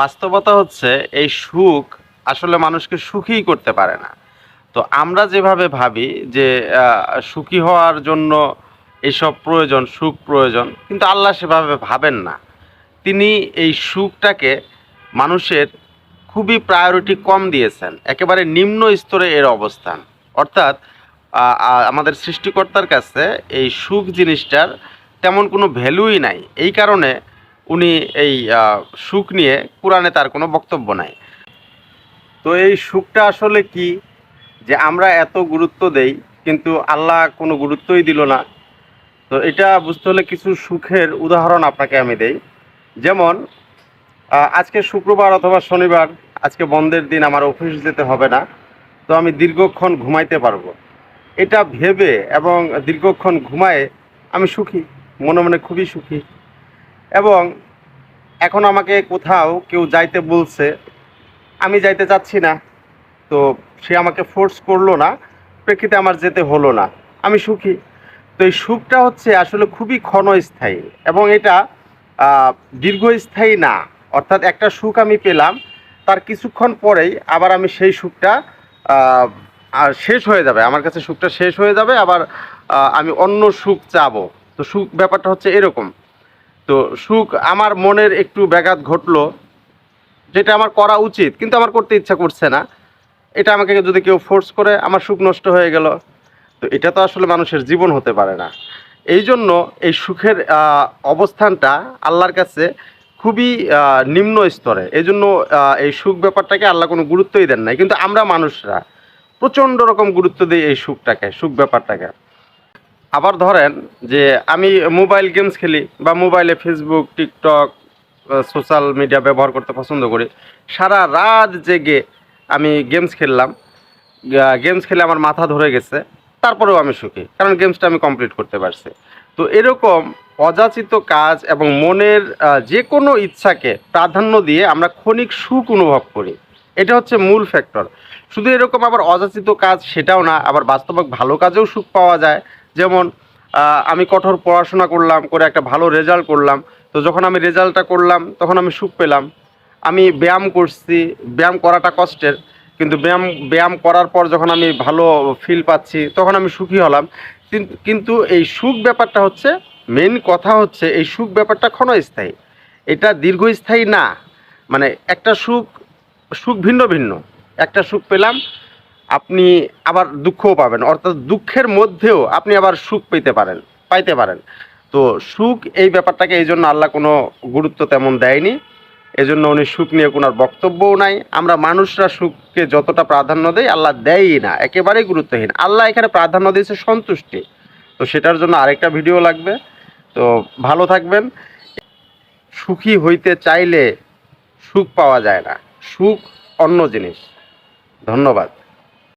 বাস্তবতা হচ্ছে এই সুখ আসলে মানুষকে সুখী করতে পারে না। তো আমরা যেভাবে ভাবি যে সুখী হওয়ার জন্য এসব প্রয়োজন, সুখ প্রয়োজন, কিন্তু আল্লাহ সেভাবে ভাবেন না। তিনি এই সুখটাকে মানুষের খুবই প্রায়োরিটি কম দিয়েছেন। একেবারে নিম্ন স্তরে এর অবস্থান। অর্থাৎ আমাদের সৃষ্টিকর্তার কাছে এই সুখ জিনিসটার তেমন কোনো ভ্যালুই নাই। এই কারণে উনি এই সুখ নিয়ে কোরআনে তার কোনো বক্তব্য নাই। তো এই সুখটা আসলে কি? যে আমরা এত গুরুত্ব দেই, কিন্তু আল্লাহ কোনো গুরুত্বই দিল না। তো এটা বুঝতে হলে কিছু সুখের উদাহরণ আপনাকে আমি দেই। যেমন আজকে শুক্রবার অথবা শনিবার, আজকে বন্ধের দিন, আমার অফিস যেতে হবে না, তো আমি দীর্ঘক্ষণ ঘুমাইতে পারব। এটা ভেবে এবং দীর্ঘক্ষণ ঘুমায়ে আমি সুখী, মনে মনে খুবই সুখী। এবং এখন আমাকে কোথাও কেউ যাইতে বলছে, আমি যাইতে চাচ্ছি না। তো সে আমাকে ফোর্স করল না, প্রেক্ষিতে আমার যেতে হলো না। আমি সুখী। তো এই সুখটা হচ্ছে আসলে খুবই ক্ষণস্থায়ী এবং এটা দীর্ঘস্থায়ী না। অর্থাৎ একটা সুখ আমি পেলাম, তার কিছুক্ষণ পরেই আবার আমি সেই সুখটা আর শেষ হয়ে যাবে। আমার কাছে সুখটা শেষ হয়ে যাবে, আবার আমি অন্য সুখ চাবো। তো সুখ ব্যাপারটা হচ্ছে এরকম। তো সুখ আমার মনের একটু ব্যাঘাত ঘটলো, যেটা আমার করা উচিত, কিন্তু আমার করতে ইচ্ছা করছে না। এটা আমাকে যদি কেউ ফোর্স করে, আমার সুখ নষ্ট হয়ে গেল। তো এটা তো আসলে মানুষের জীবন হতে পারে না। এই জন্য এই সুখের অবস্থানটা আল্লাহর কাছে খুবই নিম্ন স্তরে। এই জন্য এই সুখ ব্যাপারটাকে আল্লাহ কোনো গুরুত্বই দেন নাই। কিন্তু আমরা মানুষরা প্রচণ্ড রকম গুরুত্ব দিই এই সুখটাকে, সুখ ব্যাপারটাকে আবার ধরেন যে আমি মোবাইল গেমস খেলি বা মোবাইলে ফেসবুক টিকটক সোশ্যাল মিডিয়া ব্যবহার করতে পছন্দ করি। সারা রাত জেগে আমি গেমস খেললাম। গেমস খেলে আমার মাথা ধরে গেছে। তারপরেও আমি সুখী, কারণ গেমসটা আমি কমপ্লিট করতে পারছি। তো এরকম অযাচিত কাজ এবং মনের যে কোনো ইচ্ছাকে প্রাধান্য দিয়ে আমরা ক্ষণিক সুখ অনুভব করি। এটা হচ্ছে মূল ফ্যাক্টর শুধু এরকম আবার অযাচিত কাজ সেটাও না, আবার বাস্তবিক ভালো কাজেও সুখ পাওয়া যায়। যেমন আমি কঠোর পড়াশোনা করলাম, করে একটা ভালো রেজাল্ট করলাম, তো যখন আমি রেজাল্টটা করলাম, তখন আমি সুখ পেলাম। আমি ব্যায়াম করছি, ব্যায়াম করাটা কষ্টের, কিন্তু ব্যায়াম ব্যায়াম করার পর যখন আমি ভালো ফিল পাচ্ছি, তখন আমি সুখী হলাম। কিন্তু এই সুখ ব্যাপারটা হচ্ছে মেন কথা হচ্ছে, এই সুখ ব্যাপারটা ক্ষণস্থায়ী। এটা দীর্ঘস্থায়ী না। মানে একটা সুখ সুখ ভিন্ন ভিন্ন। একটা সুখ পেলাম আপনি আবার দুঃখও পাবেন। অর্থাৎ দুঃখের মধ্যেও আপনি আবার সুখ পেতে পারেন, পাইতে পারেন। তো সুখ এই ব্যাপারটাকে এই জন্য আল্লাহ কোনো গুরুত্ব তেমন দেয়নি। এজন্য উনি সুখ নিয়ে কোনো বক্তব্যও নাই। আমরা মানুষরা সুখকে যতটা প্রাধান্য দেয় আল্লাহ দেয়ই না, একেবারেই গুরুত্বহীন। আল্লাহ এখানে প্রাধান্য দিয়েছে সন্তুষ্টি। তো সেটার জন্য আরেকটা ভিডিও লাগবে। তো ভালো থাকবেন। সুখী হইতে চাইলে সুখ পাওয়া যায় না। সুখ অন্য জিনিস। ধন্যবাদ।